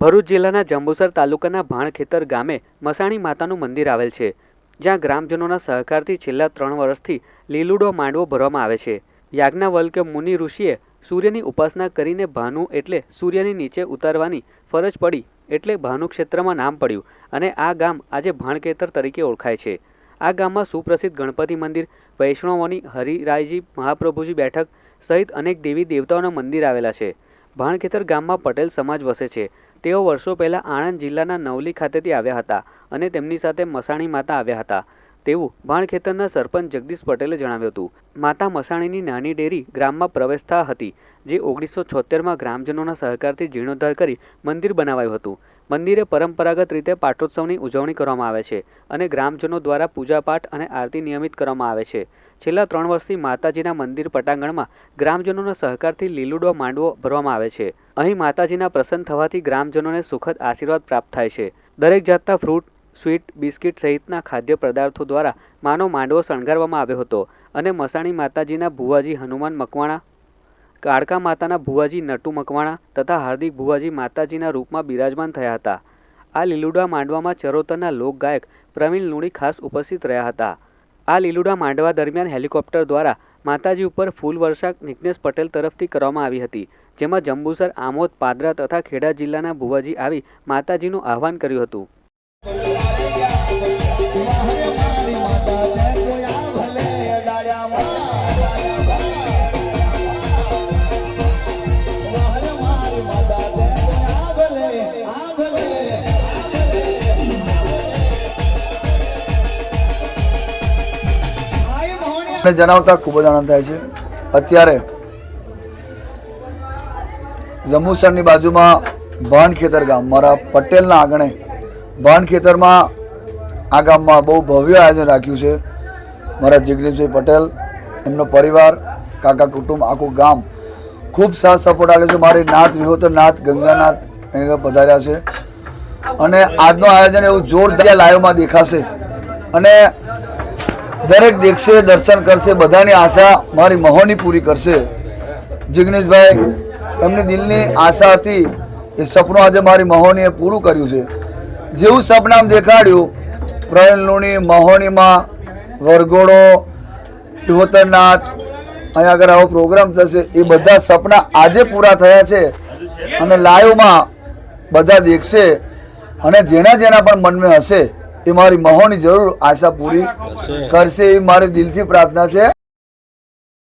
ભરૂચ જિલ્લાના જંબુસર તાલુકાના ભાણખેતર ગામે મસાણી માતાનું મંદિર આવેલ છે, જ્યાં ગ્રામજનોના સહકારથી છેલ્લા ત્રણ વર્ષથી લીલુડો માંડવો ભરવામાં આવે છે. યાજ્ઞાવલ્ક્ય મુનિ ઋષિએ સૂર્યની ઉપાસના કરીને ભાનુ એટલે સૂર્યની નીચે ઉતારવાની ફરજ પડી એટલે ભાનુ ક્ષેત્રમાં નામ પડ્યું અને આ ગામ આજે ભાણખેતર તરીકે ઓળખાય છે. આ ગામમાં સુપ્રસિદ્ધ ગણપતિ મંદિર, વૈષ્ણવોની હરિરાયજી મહાપ્રભુજી બેઠક સહિત અનેક દેવી દેવતાઓના મંદિર આવેલા છે. ભાણખેતર ગામમાં પટેલ સમાજ વસે છે. તેઓ વર્ષો પહેલાં આણંદ જિલ્લાના નવલી ખાતેથી આવ્યા હતા અને તેમની સાથે મસાણી માતા આવ્યા હતા. તેવું ભાણખેતરના સરપંચ જગદીશ પટેલે જણાવ્યું હતું. માતા મસાણીની નાની ડેરી ગ્રામમાં પ્રવેશતા હતી, જે ઓગણીસો છોતેરમાં ગ્રામજનોના સહકારથી જીર્ણોદ્ધાર કરી મંદિર બનાવાયું હતું. મંદિરે પરંપરાગત રીતે પાટોત્સવની ઉજવણી કરવામાં આવે છે અને ગ્રામજનો દ્વારા પૂજાપાઠ અને આરતી નિયમિત કરવામાં આવે છે. છેલ્લા ત્રણ વર્ષથી માતાજીના મંદિર પટાંગણમાં ગ્રામજનોના સહકારથી લીલુડો માંડવો ભરવામાં આવે છે. અહીં માતાજીના પ્રસન્ન થવાથી ગ્રામજનોને સુખદ આશીર્વાદ પ્રાપ્ત થાય છે. દરેક જાતના ફ્રૂટ સ્વીટ બિસ્કિટ સહિતના ખાદ્ય પદાર્થો દ્વારા માનો માંડવો શણગારવામાં આવ્યો હતો અને મસાણી માતાજીના ભુવાજી હનુમાન મકવાણા, કાળકા માતાના ભુવાજી નટુ મકવાણા તથા હાર્દિક ભુવાજી માતાજીના રૂપમાં બિરાજમાન થયા હતા. આ લીલુડા માંડવામાં ચરોતરના લોકગાયક પ્રવીણ લુણી ખાસ ઉપસ્થિત રહ્યા હતા. આ લીલુડા માંડવા દરમિયાન હેલિકોપ્ટર દ્વારા માતાજી ઉપર ફૂલ વર્ષા નિગ્નેશ પટેલ તરફથી કરવામાં આવી હતી, જેમાં જંબુસર, આમોદ, પાદરા તથા ખેડા જિલ્લાના ભુવાજી આવી માતાજીનું આહવાન કર્યું હતું. ને જણાવતા ખૂબ જ આનંદ થાય છે. અત્યારે જંબુસરની બાજુમાં ભાણખેતર ગામ, મારા પટેલના આંગણે ભાણખેતરમાં આ ગામમાં બહુ ભવ્ય આયોજન રાખ્યું છે. મારા જિગ્નેશભાઈ પટેલ, એમનો પરિવાર, કાકા કુટુંબ, આખું ગામ ખૂબ સાથ સપોર્ટ આપે છે. મારી નાથ વિહોતર નાથ ગંગાનાથ અહીંયા પધાર્યા છે. અને આજનું આયોજન એવું જોરદાર લાઈવમાં દેખાશે. અને દરેક દેખશે, દર્શન કરશે, બધાની આશા મારી મહોની પૂરી કરશે. જિગ્નેશભાઈ, એમની દિલની આશા હતી, એ સપનું આજે મારી મહોનીએ પૂરું કર્યું છે. જેવું સપનામ દેખાડ્યું પ્રવીણ લુણી મહોનીમાં વરઘોડો હિહોતરનાથ અહીંયા આગળ આવો પ્રોગ્રામ થશે. એ બધા સપના આજે પૂરા થયા છે અને લાઈવમાં બધા દેખશે અને જેના જેના પણ મનમાં હશે એ મારી મહોની જરૂર આશા પૂરી કરશે એ મારી દિલથી પ્રાર્થના છે.